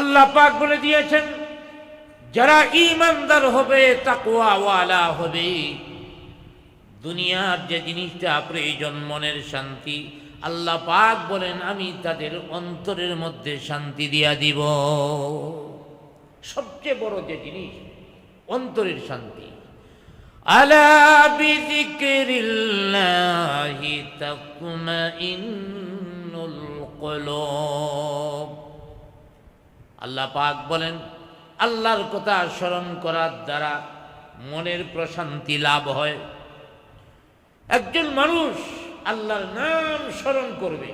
আল্লাহ পাক বলে দিয়েছেন, যারা ইমানদার হবে, তাকওয়াওয়ালা হবে। দুনিয়ার যে জিনিসটা প্রয়োজন, মনের শান্তি, আল্লাহ পাক বলেন, আমি তাদের অন্তরের মধ্যে শান্তি দিয়া দিব। সবচেয়ে বড় যে জিনিস, অন্তরের শান্তি। আলা আল্লাহ পাক বলেন, আল্লাহর কথা স্মরণ করার দ্বারা মনের প্রশান্তি লাভ হয়। একজন মানুষ আল্লাহর নাম স্মরণ করবে,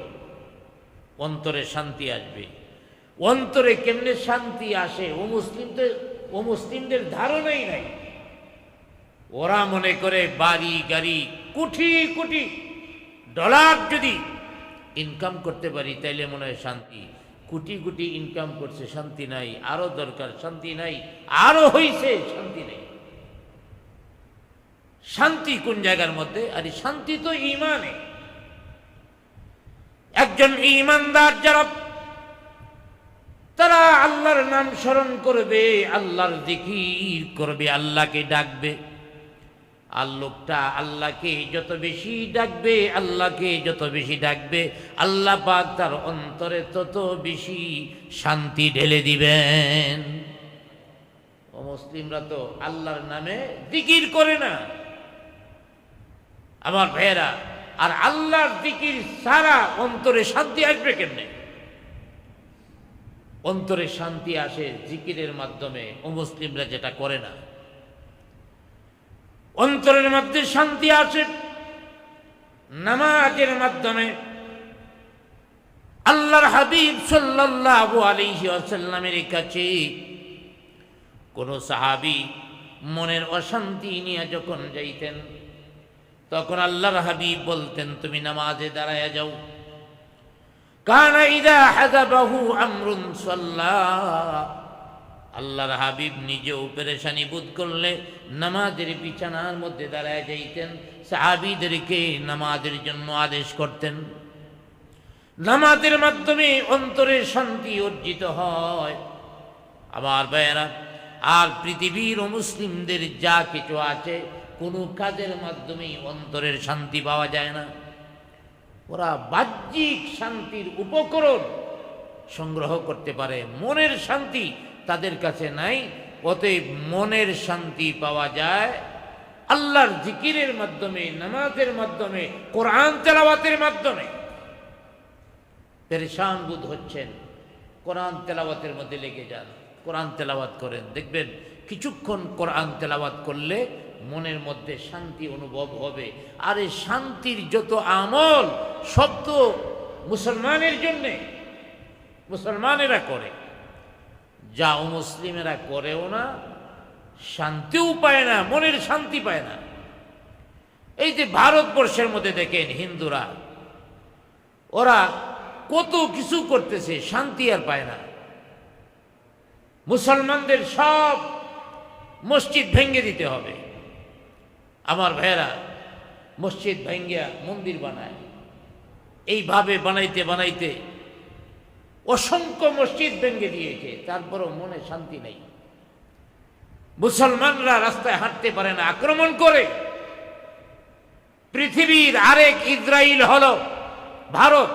অন্তরে শান্তি আসবে। অন্তরে কেমনে শান্তি আসে, ও মুসলিমদের ও মুসলিমদের ধারণাই নাই। ওরা মনে করে বাড়ি, গাড়ি কোটি কোটি ডলার যদি ইনকাম করতে পারি, তাইলে মনে হয় শান্তি। কোটি কোটি ইনকাম করছে, শান্তি নাই, আরও দরকার, শান্তি নাই, আরও হইছে, শান্তি নাই। শান্তি কোন জায়গার মধ্যে? আরে শান্তি তো ইমানে একজন ইমানদার যারা, তারা আল্লাহর নাম স্মরণ করবে, আল্লাহর জিকির করবে, আল্লাহকে ডাকবে। আর লোকটা আল্লাহকে যত বেশি ডাকবে, আল্লাহকে যত বেশি ডাকবে, আল্লাহ পাক তার অন্তরে তত বেশি শান্তি ঢেলে দিবেন। ও মুসলিমরা তো আল্লাহর নামে জিকির করে না। আমার ভাইয়েরা, আর আল্লাহর দিকির সারা অন্তরে শান্তি আসবে কেমনে? অন্তরে শান্তি আসে জিকিরের মাধ্যমে, ও মুসলিমরা যেটা করে না। অন্তরের মধ্যে শান্তি আসে নামাজের মাধ্যমে। আল্লাহর হাবিব সাল্লাল্লাহু আলাইহি ওয়াসাল্লামের কাছে কোন সাহাবী মনের অশান্তি নিয়ে যখন যাইতেন, তখন আল্লাহর হাবিব বলতেন, তুমি নামাজে দাঁড়ায় যাও। কানা ইদা হাজাবাহু আমরুন সাল্লাহ আল্লাহর হাবিব নিজেও পেরেশানি বোধ করলে নামাজের বিছানার মধ্যে দাঁড়ায় যাইতেন, সাহাবিদেরকে নামাজের জন্য আদেশ করতেন। নামাজের মাধ্যমে অন্তরের শান্তি অর্জিত হয়। আমার ভাইয়েরা, আর পৃথিবীর মুসলিমদের যা কিছু আছে, কোনো কাজের মাধ্যমেই অন্তরের শান্তি পাওয়া যায় না। ওরা বাহ্যিক শান্তির উপকরণ সংগ্রহ করতে পারে। মনের শান্তি তাদের কাছে নাই অতএব মনের শান্তি পাওয়া যায়। আল্লাহর জিকিরের মাধ্যমে, নামাজের মাধ্যমে, কোরআন তেলাওয়াতের মাধ্যমে। পেরেশান বোধ হচ্ছেন। কোরআন তেলাওয়াতের মধ্যে লেগে যান। কোরআন তেলাওয়াত করেন। দেখবেন কিছুক্ষণ কোরআন তেলাওয়াত করলে মনের মধ্যে শান্তি অনুভব হবে। আর এই শান্তির যত আমল তো মুসলমানের জন্যে। মুসলমানেরা করে। যা মুসলিমেরা করেও না, শান্তিও পায় না, মনের শান্তি পায় না। এই যে ভারতবর্ষের মধ্যে দেখেন হিন্দুরা, ওরা কত কিছু করতেছে, শান্তি আর পায় না। মুসলমানদের সব মসজিদ ভেঙ্গে দিতে হবে। আমার ভাইয়েরা, মসজিদ ভেঙ্গিয়া মন্দির বানায়। এইভাবে বানাইতে বানাইতে অসংখ্য মসজিদ ভেঙ্গে দিয়েছে, তারপরও মনে শান্তি নেই। মুসলমানরা রাস্তায় হাঁটতে পারে না, আক্রমণ করে। পৃথিবীর আরেক ইসরায়েল হল ভারত।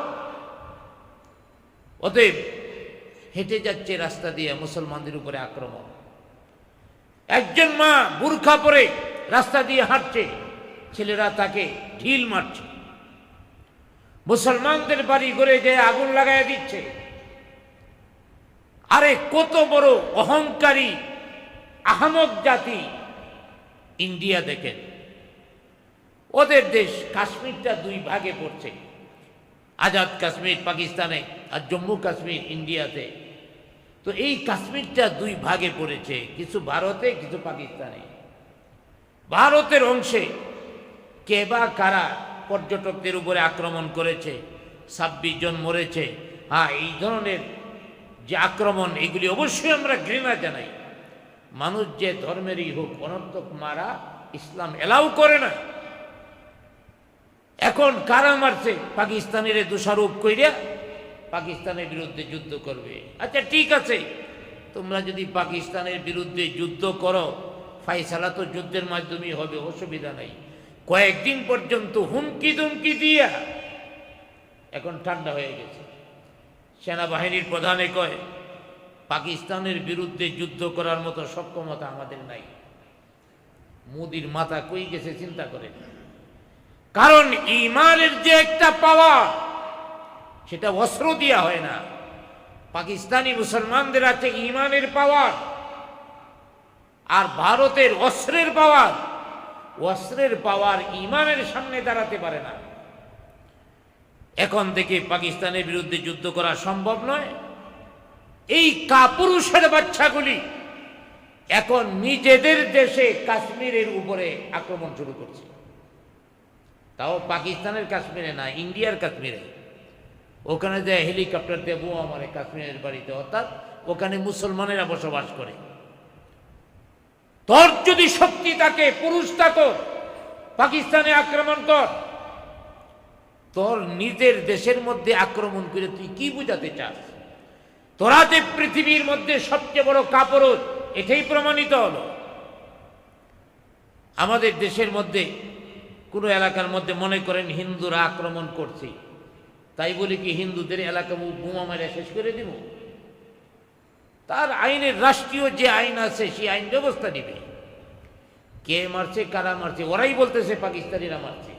অতএব হেঁটে যাচ্ছে রাস্তা দিয়ে মুসলমানদের উপরে আক্রমণ। একজন মা বুর্খা পরে রাস্তা দিয়ে হাঁটছে, ছেলেরা তাকে ঢিল মারছে। মুসলমানদের বাড়ি করে যে আগুন লাগাই দিচ্ছে আরে কত বড় অহংকারী আহমদ জাতি ইন্ডিয়া দেখেন। ওদের দেশ কাশ্মীরটা দুই ভাগে পড়ছে। আজাদ কাশ্মীর পাকিস্তানে আর জম্মু কাশ্মীর ইন্ডিয়াতে। তো এই কাশ্মীরটা দুই ভাগে পড়েছে, কিছু ভারতে, কিছু পাকিস্তানে। ভারতের অংশে কে বা কারা পর্যটকদের উপরে আক্রমণ করেছে, ছাব্বিশ জন মরেছে হ্যাঁ এই ধরনের যে আক্রমণ, এগুলি অবশ্যই আমরা ঘৃণা জানাই। মানুষ যে ধর্মেরই হোক, অনর্থক মারা ইসলাম এলাও করে না। এখন কারা মারছে? পাকিস্তানের দোষারোপ কইরা পাকিস্তানের বিরুদ্ধে যুদ্ধ করবে। আচ্ছা ঠিক আছে। তোমরা যদি পাকিস্তানের বিরুদ্ধে যুদ্ধ করো ফাইসালা তো যুদ্ধের মাধ্যমেই হবে, অসুবিধা নাই। কয়েকদিন পর্যন্ত হুমকি দুমকি দিয়া এখন ঠান্ডা হয়ে গেছে। সেনাবাহিনীর প্রধানে কয়, পাকিস্তানের বিরুদ্ধে যুদ্ধ করার মতো সক্ষমতা আমাদের নাই। মোদির মাথা কই গেছে চিন্তা করে কারণ ইমানের যে একটা পাওয়া সেটা অস্ত্র দিয়া হয় না। পাকিস্তানি মুসলমানদের আছে ইমানের পাওয়ার, আর ভারতের অস্ত্রের পাওয়ার। অস্ত্রের পাওয়ার ইমানের সামনে দাঁড়াতে পারে না। এখন থেকে পাকিস্তানের বিরুদ্ধে যুদ্ধ করা সম্ভব নয়। এই কাপুরুষের বাচ্চাগুলি এখন নিজেদের দেশে কাশ্মীরের উপরে আক্রমণ শুরু করছে। তাও পাকিস্তানের কাশ্মীরে না, ইন্ডিয়ার কাশ্মীরে। ওখানে যে হেলিকপ্টার দিয়ে বোমা মারে কাশ্মীরের বাড়িতে, অর্থাৎ ওখানে মুসলমানেরা বসবাস করে। তোর যদি শক্তি থাকে পুরুষ থাকো পাকিস্তানে আক্রমণ কর তোর নিজের দেশের মধ্যে আক্রমণ করে তুই কি বুঝাতে চাস? তোরা যে পৃথিবীর মধ্যে সবচেয়ে বড় কাপড়, এটাই প্রমাণিত হলো। আমাদের দেশের মধ্যে, কোনো এলাকার মধ্যে মনে করেন হিন্দুরা আক্রমণ করছে। তাই বলে কি, হিন্দুদের এলাকা বোমা মেরে শেষ করে দিব। তার আইনের রাষ্ট্রীয় যে আইন আছে, সেই আইন ব্যবস্থা নিবে। কে মারছে, কারা মারছে, ওরাই বলতেছে পাকিস্তানিরা মারছে।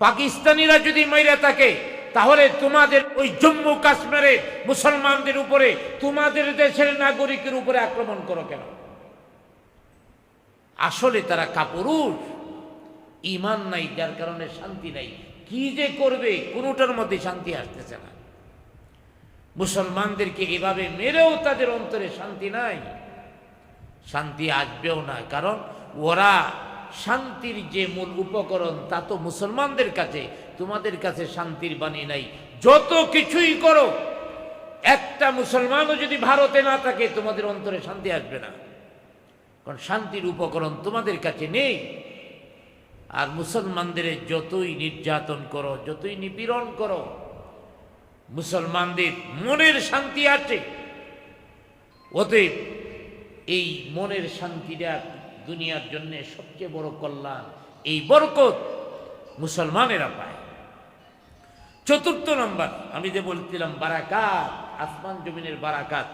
পাকিস্তানিরা যদি মাইরা থাকে, তাহলে তোমাদের ওই জম্মু কাশ্মীরে মুসলমানদের উপরে, তোমাদের দেশের নাগরিকের উপরে আক্রমণ করো কেন? আসলে তারা কাপুরুষ। ইমান নাই, যার কারণে শান্তি নাই। কি যে করবে, কোনোটার মধ্যে শান্তি আসতেছে না। মুসলমানদেরকে এভাবে মেরেও তাদের অন্তরে শান্তি নাই। শান্তি আসবেও না, কারণ ওরা শান্তির যে মূল উপকরণ, তা তো মুসলমানদের কাছে, তোমাদের কাছে শান্তির বাণী নাই। যত কিছুই করো, একটা মুসলমানও যদি ভারতে না থাকে, তোমাদের অন্তরে শান্তি আসবে না। কারণ শান্তির উপকরণ তোমাদের কাছে নেই। আর মুসলমানদের যতই নির্যাতন করো, যতই নিপীড়ন করো, মুসলমানদের মনের শান্তি আছে। অতএব এই মনের শান্তিটা দুনিয়ার জন্য সবচেয়ে বড় কল্যাণ এই বরকত মুসলমানেরা পায় চতুর্থ নম্বর আমি যে বলছিলাম বারাকাত আসমান জমিনের বারাকাত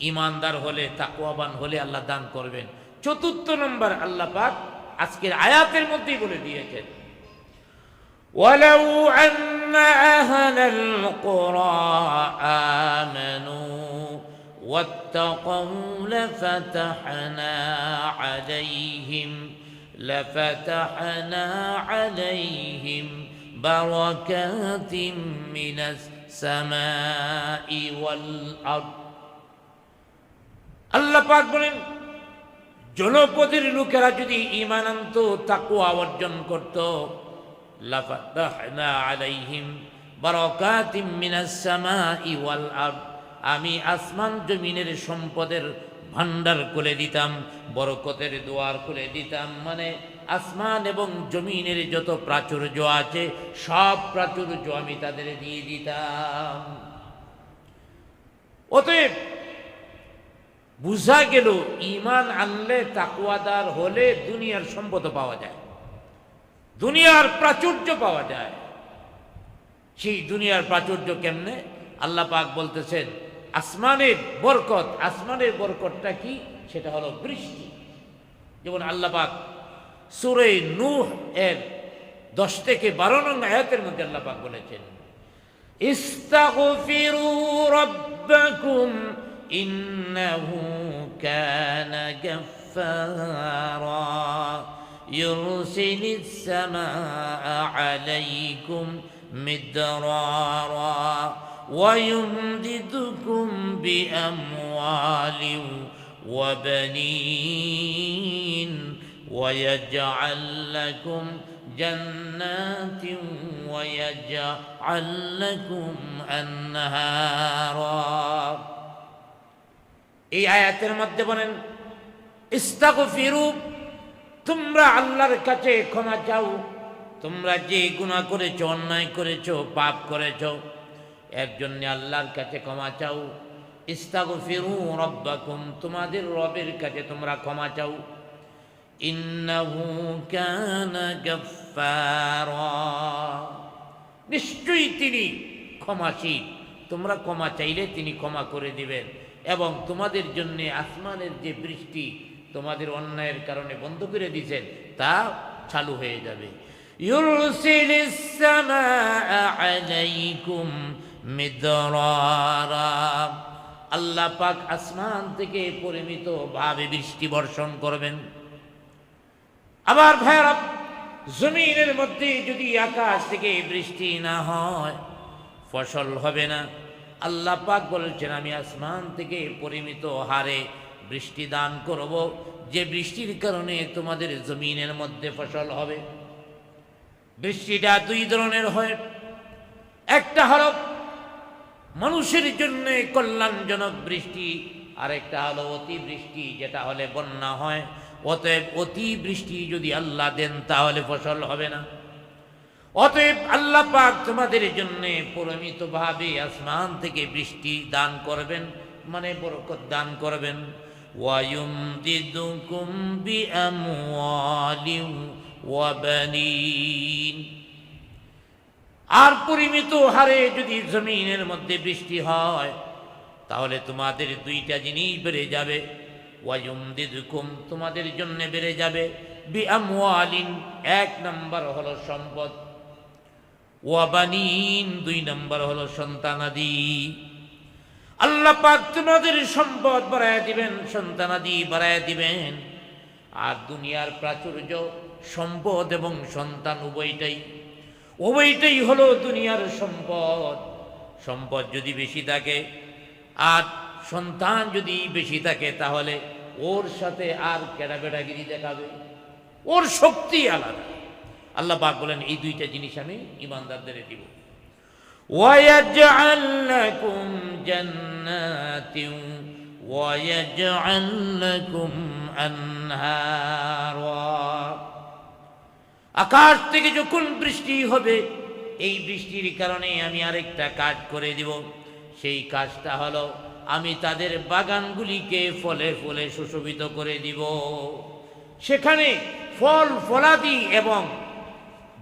ইমানদার হলে তাকুয়াবান হলে আল্লাহ দান করবেন চতুর্থ নম্বর আল্লাহ পাক আজকের আয়াতের মধ্যেই বলে দিয়েছেন ولو أن أهل القرى آمنوا واتقوا لفتحنا عليهم لفتحنا عليهم بركات من السماء والأرض আল্লাহ পাক বলেন জনপদের লোকেরা যদি ইমান আনত তাকুয়া অর্জন করত লাফাতাহনা আলাইহিম বারাকাতিম মিনাস সামাই ওয়াল আরদ আমি আসমান জমিনের সম্পদের ভান্ডার খুলে দিতাম, বরকতের দুয়ার খুলে দিতাম মানে আসমান এবং জমিনের যত প্রাচুর্য আছে, সব প্রাচুর্য আমি তাদের দিয়ে দিতাম। অতএব বুঝা গেল ইমান আনলে তাকুয়াদার হলে দুনিয়ার সম্পদ পাওয়া যায়, দুনিয়ার প্রাচুর্য পাওয়া যায়। সেই দুনিয়ার প্রাচুর্য কেমনে? আল্লাহ পাক বলতেছেন আসমানের বরকত আসমানের বরকতটা কি সেটা হলো বৃষ্টি যেমন আল্লাহ পাক সুরে নূহ এর দশ থেকে বারো নং আয়াতের মধ্যে আল্লাহ পাক বলেছেন ইস্তাগফিরু রাব্বাকুম ইন্নাহু কানা গাফফারা يرسل السماء عليكم مدرارا ويمددكم بأموال وبنين ويجعل لكم جنات ويجعل لكم أنهارا এই আয়াতের মধ্যে বলেন ইস্তাগফিরু তোমরা আল্লাহর কাছে ক্ষমা চাও তোমরা যে গুনাহ করেছো অন্যায় করেছো পাপ করেছো এর জন্য আল্লাহর কাছে ক্ষমা চাও। ইস্তাগু ফিরু রব্বাকুম, তোমাদের রবের কাছে তোমরা ক্ষমা চাও। ইন্নাহু কানা গাফফারা। নিশ্চয়ই তিনি ক্ষমাশীল। তোমরা ক্ষমা চাইলে তিনি ক্ষমা করে দিবেন। এবং তোমাদের জন্য আসমানের যে বৃষ্টি তোমাদের অন্যায়ের কারণে বন্ধ করে দিয়েছেন, তা চালু হয়ে যাবে। ইউরসিলিস সামা আলাইকুম আল্লাহ পাক আসমান থেকে পরিমিত ভাবে বৃষ্টি বর্ষণ করবেন। আবার ভাইয়ারা, জমিনের মধ্যে যদি আকাশ থেকে বৃষ্টি না হয়, ফসল হবে না। আল্লাহ পাক বলছেন, আমি আসমান থেকে পরিমিত হারে বৃষ্টি দান করব। যে বৃষ্টির কারণে তোমাদের জমিনের মধ্যে ফসল হবে। বৃষ্টিটা দুই ধরনের হয়। একটা হলো মানুষের জন্য কল্যাণজনক বৃষ্টি, আরেকটা হলো অতি বৃষ্টি যেটা হলে বন্যা হয়। অতএব অতি বৃষ্টি যদি আল্লাহ দেন, তাহলে ফসল হবে না। অতএব আল্লাহ পাক তোমাদের জন্য পরিমিতভাবে আসমান থেকে বৃষ্টি দান করবেন মানে বরকত দান করবেন। বিআমওয়ালিন ওয়া বানিন আর পরিমিত হারে যদি জমিনের মধ্যে বৃষ্টি হয়, তাহলে তোমাদের দুইটা জিনিস বেড়ে যাবে। ওয়াজুমদিদুকুম তোমাদের জন্য বেড়ে যাবে। বিআমওয়ালিন, এক নম্বর হলো সম্পদ। ওয়াবানিন, দুই নম্বর হলো সন্তানাদি। আল্লাহ পাক তোমাদের সম্পদ বাড়ায় দিবেন, সন্তানাদি বাড়ায় দিবেন। আর দুনিয়ার প্রাচুর্য, সম্পদ এবং সন্তান উভয়টাই উভয়টাই হলো দুনিয়ার সম্পদ সম্পদ যদি বেশি থাকে আর সন্তান যদি বেশি থাকে তাহলে ওর সাথে আর কেটাবেটাগিরি দেখাবে ওর শক্তি আলাদা আল্লাহ পাক বলেন এই দুইটা জিনিস আমি ইমানদারদের দিব ويجعل لكم جنات ويجعل لكم أنهارا আকাশ থেকে যখন বৃষ্টি হবে, এই বৃষ্টির কারণে আমি আরেকটা কাজ করে দিব। সেই কাজটা হলো, আমি তাদের বাগানগুলিকে ফলে ফলে সুশোভিত করে দিব। সেখানে ফল ফলাদি এবং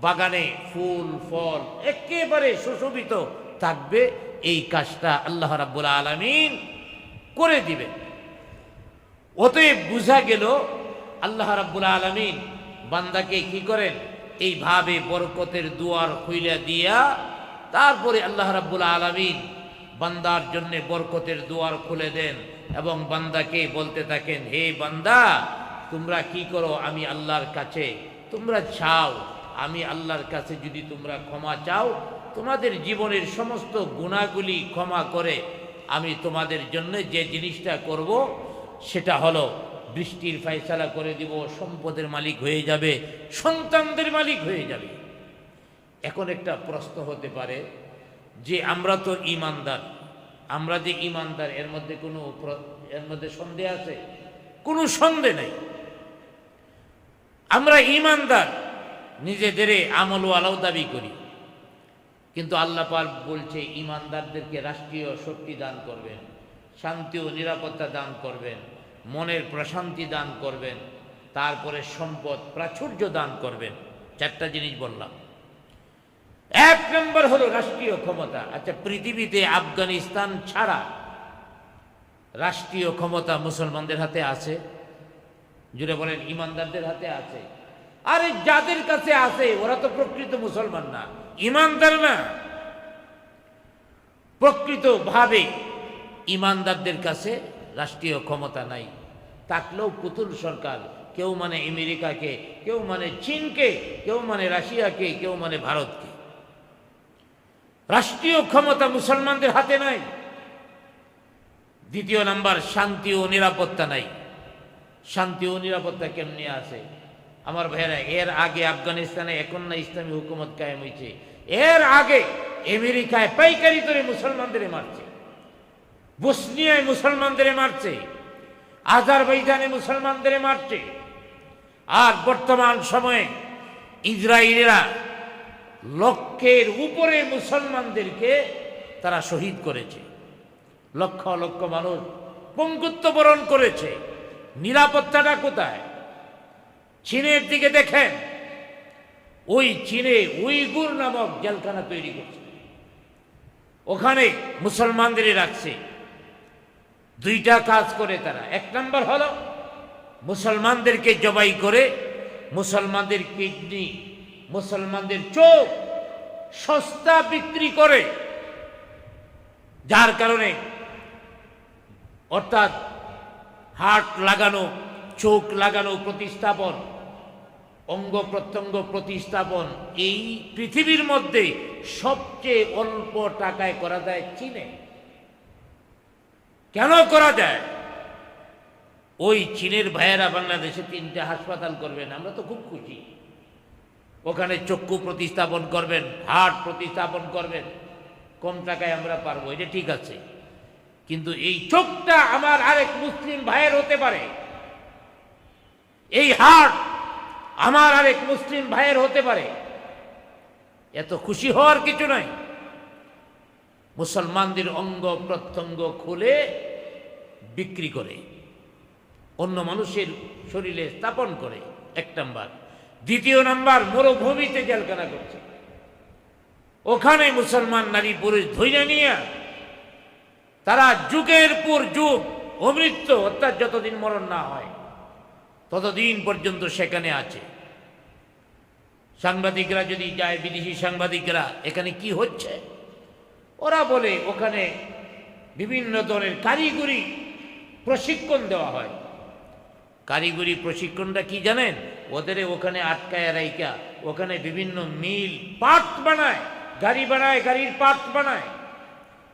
বাগানে ফুল, ফল একেবারে সুশোভিত থাকবে। এই কাজটা আল্লাহ রাব্বুল আলামিন করে দিবে অতএব বোঝা গেল, আল্লাহ রাব্বুল আলামিন বান্দাকে কি করেন? এইভাবে বরকতের দুয়ার খুইলা দিয়া তারপরে আল্লাহ রাব্বুল আলামিন বান্দার জন্য বরকতের দুয়ার খুলে দেন এবং বান্দাকে বলতে থাকেন, হে বান্দা, তোমরা কি করো? আমি আল্লাহর কাছে, তোমরা চাও, আমি আল্লাহর কাছে যদি তোমরা ক্ষমা চাও, তোমাদের জীবনের সমস্ত গুণাগুলি ক্ষমা করে আমি তোমাদের জন্য যে জিনিসটা করব, সেটা হলো বৃষ্টির ফাইসালা করে দিব, সম্পদের মালিক হয়ে যাবে, সন্তানদের মালিক হয়ে যাবে। এখন একটা প্রশ্ন হতে পারে, যে আমরা তো ইমানদার, আমরা যে ইমানদার, এর মধ্যে কোনো এর মধ্যে সন্দেহ আছে? কোনো সন্দেহ নেই। আমরা ইমানদার, নিজেদের আমলওয়ালাও দাবি করি। কিন্তু আল্লাহ পাক বলছে, ইমানদারদেরকে রাষ্ট্রীয় শক্তি দান করবেন, শান্তি ও নিরাপত্তা দান করবেন। মনের প্রশান্তি দান করবেন, তারপরে সম্পদ প্রাচুর্য দান করবেন। চারটা জিনিস বললাম। এক নম্বর হলো রাষ্ট্রীয় ক্ষমতা। আচ্ছা পৃথিবীতে আফগানিস্তান ছাড়া রাষ্ট্রীয় ক্ষমতা মুসলমানদের হাতে আছে? জুড়ে বলেন, ইমানদারদের হাতে আছে। আরে, যাদের কাছে আছে, ওরা তো প্রকৃত মুসলমান না। ইমানদার না। প্রকৃতভাবে ইমানদারদের কাছে রাষ্ট্রীয় ক্ষমতা নাই। থাকলেও পুতুল সরকার, কেউ মানে আমেরিকাকে, কেউ মানে চীনকে, কেউ মানে রাশিয়াকে, কেউ মানে ভারতকে। রাষ্ট্রীয় ক্ষমতা মুসলমানদের হাতে নাই। দ্বিতীয় নাম্বার, শান্তি ও নিরাপত্তা নাই। শান্তি ও নিরাপত্তা কেমনি আছে? আমার ভাইয়েরা, এর আগে আফগানিস্তানে এখন না ইসলামী হুকুমত কায়েম হয়েছে এর আগে আমেরিকায় পাইকারি করে মুসলমানদের মারছে। বসনিয়ায় মুসলমানদের মারছে, আজারবাইজানে মুসলমানদের মারছে। আর বর্তমান সময়ে ইসরায়েলিরা লক্ষের উপরে মুসলমানদেরকে তারা শহীদ করেছে। লক্ষ লক্ষ মানুষ পঙ্গুত্ব বরণ করেছে। নিরাপত্তাটা কোথায়? চীনের দিকে দেখেন। ওই চীনে উইগুর নামক জেলখানা তৈরি করছে। ওখানে মুসলমানদেরই রাখছে। দুইটা কাজ করে তারা। এক নম্বর হলো, মুসলমানদেরকে জবাই করে মুসলমানদের কিডনি, মুসলমানদের চোখ সস্তা বিক্রি করে। যার কারণে অর্থাৎ হার্ট লাগানো, চোখ লাগানো প্রতিস্থাপন, অঙ্গ প্রত্যঙ্গ প্রতিস্থাপন, এই পৃথিবীর মধ্যে সবচেয়ে অল্প টাকায় করা যায় চীনে। কেন করা যায়? ওই চীনের ভাইয়েরা বাংলাদেশে তিনটে হাসপাতাল করবেন, আমরা তো খুব খুশি। ওখানে চক্ষু প্রতিস্থাপন করবেন হার্ট প্রতিস্থাপন করবেন, কম টাকায় আমরা পারব, এটা ঠিক আছে। কিন্তু এই চোখটা আমার আরেক মুসলিম ভাইয়ের হতে পারে। এই হার্ট আমার আরেক মুসলিম ভাইয়ের হতে পারে। এত খুশি হওয়ার কিছু নাই। মুসলমানদের অঙ্গ প্রত্যঙ্গ খুলে বিক্রি করে, অন্য মানুষের শরীরে স্থাপন করে, এক নাম্বার। দ্বিতীয় নাম্বার, মরুভূমিতে জেলখানা করছে। ওখানে মুসলমান নারী, পুরুষ ধৈর্য নিয়ে তারা যুগের পর যুগ অমৃত্যু অর্থাৎ যতদিন মরণ না হয়, ততদিন পর্যন্ত সেখানে আছে। সাংবাদিকরা যদি যায়, বিদেশি সাংবাদিকরা, এখানে কি হচ্ছে? ওরা বলে ওখানে বিভিন্ন ধরনের কারিগরি প্রশিক্ষণ দেওয়া হয়। কারিগরি প্রশিক্ষণটা কি জানেন? ওদের ওখানে আটকায় রাইকা ওখানে বিভিন্ন মিল পার্ট বানায়, গাড়ি বানায়, গাড়ির পার্ট বানায়।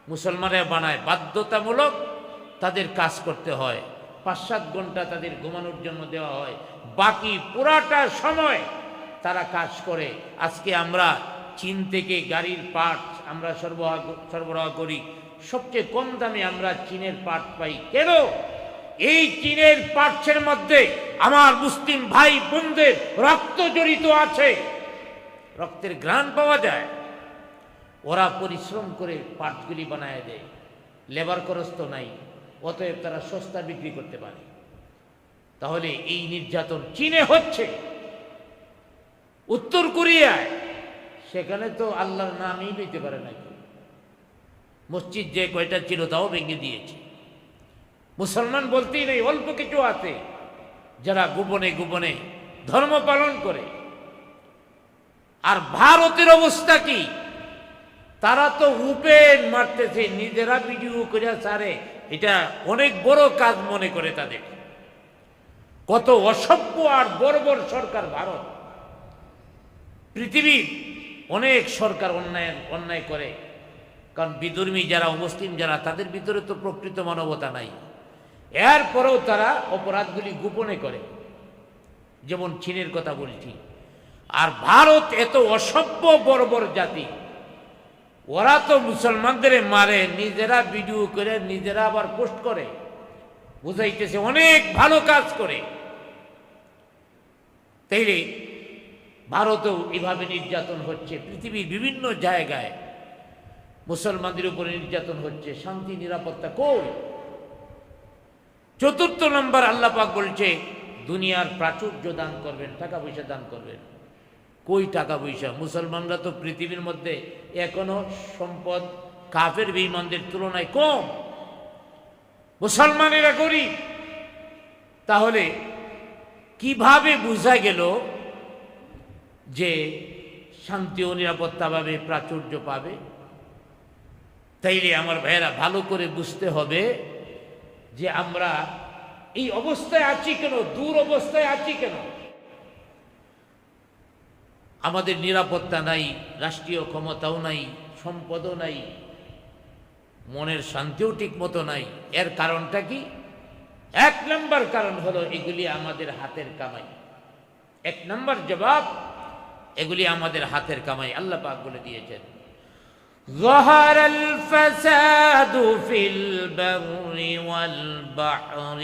মুসলমানরা বানায়। বাধ্যতামূলক তাদের কাজ করতে হয়। পাঁচ সাত ঘণ্টা তাদের ঘুমানোর জন্য দেওয়া হয়। বাকি পুরাটা সময় তারা কাজ করে। আজকে আমরা চীন থেকে গাড়ির পার্ট আমরা সরবরাহ সরবরাহ করি। সবচেয়ে কম দামে আমরা চীনের পার্ট পাই। কেন? এই চীনের পার্টসের মধ্যে আমার মুসলিম ভাই বোনদের রক্ত জড়িত আছে। রক্তের ঘ্রাণ পাওয়া যায়। ওরা পরিশ্রম করে পার্টসগুলি বানায় দেয়। লেবার খরচ তো নাই। অতএব তারা সস্তা বিক্রি করতে পারে। তাহলে এই নির্যাতন চীনে হচ্ছে। উত্তর কোরিয়ায় সেখানে তো আল্লাহর নামই নিতে পারে না মসজিদ যে কয়টা ছিল তাও ভেঙে দিয়েছে। মুসলমান বলতেই নেই, অল্প কিছু আছে। যারা গোপনে গোপনে ধর্ম পালন করে। আর ভারতের অবস্থা কি? তারা তো উপেন মারতেছে, নিজেরা ভিডিও করে সারে এটা অনেক বড় কাজ মনে করে তাদের। কত অসভ্য আর বড় বড় সরকার ভারত। পৃথিবীর অনেক সরকার অন্যায় অন্যায় করে। কারণ বিধর্মী যারা মুসলিম যারা, তাদের ভিতরে তো প্রকৃত মানবতা নাই। এরপরেও তারা অপরাধগুলি গোপনে করে। যেমন চীনের কথা বলছি। আর ভারত এত অসভ্য বড় জাতি। ওরা তো মুসলমানদের মারে, নিজেরা ভিডিও করে, নিজেরা আবার পোস্ট করে। বুঝাইতেছে অনেক ভালো কাজ করে। তাইলে ভারতেও এভাবে নির্যাতন হচ্ছে, পৃথিবীর বিভিন্ন জায়গায় মুসলমানদের উপরে নির্যাতন হচ্ছে, শান্তি, নিরাপত্তা কই? চতুর্থ নম্বর আল্লাহ পাক বলছে, দুনিয়ার প্রাচুর্য দান করবেন, টাকা পয়সা দান করবেন। কই টাকা পয়সা? মুসলমানরা তো পৃথিবীর মধ্যে এখনও সম্পদ কাফের বেঈমানদের তুলনায় কম। মুসলমানেরা গরিব। তাহলে কীভাবে বোঝা গেল যে শান্তি ও নিরাপত্তা পাবে, প্রাচুর্য পাবে। তাইলে আমার ভাইয়েরা ভালো করে বুঝতে হবে যে আমরা এই অবস্থায় আছি কেন, দূর অবস্থায় আছি কেন? আমাদের নিরাপত্তা নাই, রাষ্ট্রীয় ক্ষমতাও নাই, সম্পদও নাই, মনের শান্তিও ঠিক মতো নাই। এর কারণটা কি? এক নম্বর কারণ হলো এগুলি আমাদের হাতের কামাই। এক নম্বর জবাব এগুলি আমাদের হাতের কামাই আল্লাহ পাক বলে দিয়েছেন ظهر الفساد في البر والبحر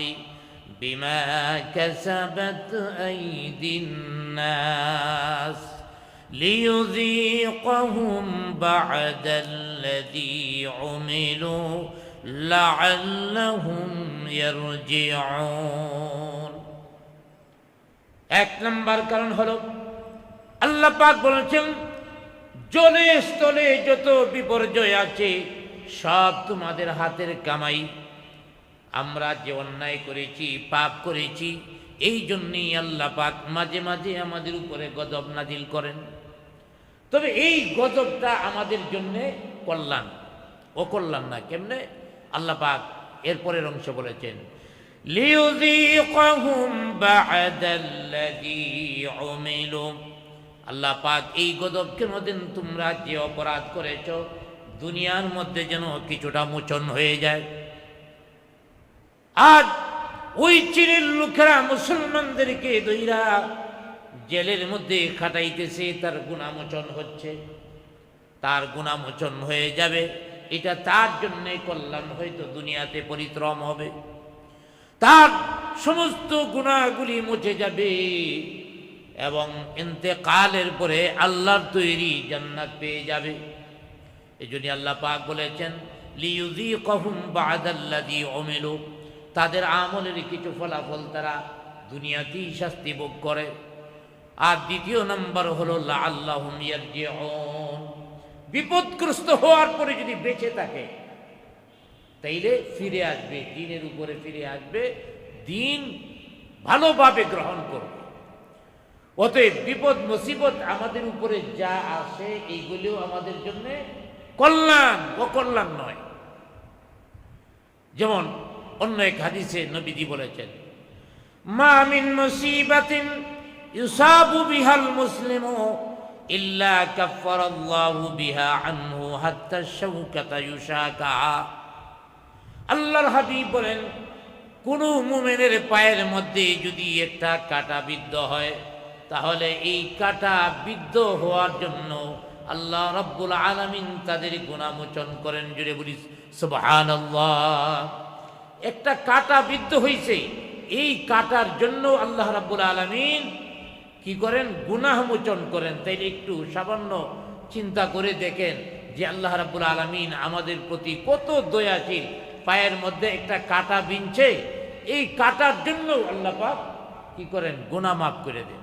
بما كسبت أيدي الناس ليذيقهم بعد الذي عملوا لعلهم يرجعون এক নম্বর কারণ হলো আল্লাহ পাক বলেছেন জলে স্থলে যত বিপর্যয় আছে, সব তোমাদের হাতের কামাই। আমরা যে অন্যায় করেছি, পাপ করেছি, এই জন্যই আল্লাহ পাক মাঝে মাঝে আমাদের উপরে গজব নাজিল করেন। তবে এই গজবটা আমাদের জন্যে কল্যাণ। ও কল্যাণ না, কেমনে? আল্লাহ পাক এরপরের অংশ বলেছেন, লিউযীকাহুম বা'দাল্লাযী উমিলু। আল্লাহ পাক এই কেন দেন তোমরা যে অপরাধ করেছ, দুনিয়ার মধ্যে যেন কিছুটা মোচন হয়ে যায়। আজ ওই চীনের লোকেরা মুসলমানদেরকে দইরা জেলের মধ্যে খাটাইতেছে, তার গুণামোচন হচ্ছে। তার গুণামোচন হয়ে যাবে। এটা তার জন্যে কল্যাণ হয়তো দুনিয়াতে পরিত্রম হবে। তার সমস্ত গুণাগুলি মুছে যাবে। এবং ইন্তেকালের পরে আল্লাহর তৈরি জান্নাত পেয়ে যাবে। এই জন্য আল্লাহ পাক বলেছেন লিউজি কহুম বাদাল্লাদি অমিলু তাদের আমলের কিছু ফলাফল তারা দুনিয়াতেই শাস্তি ভোগ করে। আর দ্বিতীয় নম্বর হলো আল্লাহম বিপদগ্রস্ত হওয়ার পরে যদি বেঁচে থাকে, তাইলে ফিরে আসবে, দিনের উপরে ফিরে আসবে, দিন ভালোভাবে গ্রহণ করবে। অতএব বিপদ মুসিবত আমাদের উপরে যা আসে এইগুলিও আমাদের জন্য কল্যাণ, অকল্যাণ নয়। যেমন অন্য এক হাদিসে নবীজি বলেছেন, মা মিন মুসিবাতিন ইউসাবু বিহাল মুসলিমু ইল্লা কাফফারাল্লাহু বিহা আনহু হাত্তা শাওকাতা ইউশাকা। আল্লাহর হাবিব বলেন, কোন মুমিনের পায়ের মধ্যে যদি একটা কাটা বিদ্ধ হয় তাহলে এই কাটা বিদ্ধ হওয়ার জন্য আল্লাহ রব্বুল আলামিন তাদের গুণামোচন করেন জুড়ে বলি, সুবহানাল্লাহ। একটা কাটা বিদ্ধ হয়েছে এই কাটার জন্য আল্লাহ রাব্বুল আলামিন কি করেন? গুনাহ মোচন করেন। তাই একটু সামান্য চিন্তা করে দেখেন যে আল্লাহ রাব্বুল আলামিন আমাদের প্রতি কত দয়াশীল। পায়ের মধ্যে একটা কাটা বিনছে, এই কাটার জন্য আল্লাহ পাক কি করেন? গুনাহ মাফ করে দেন।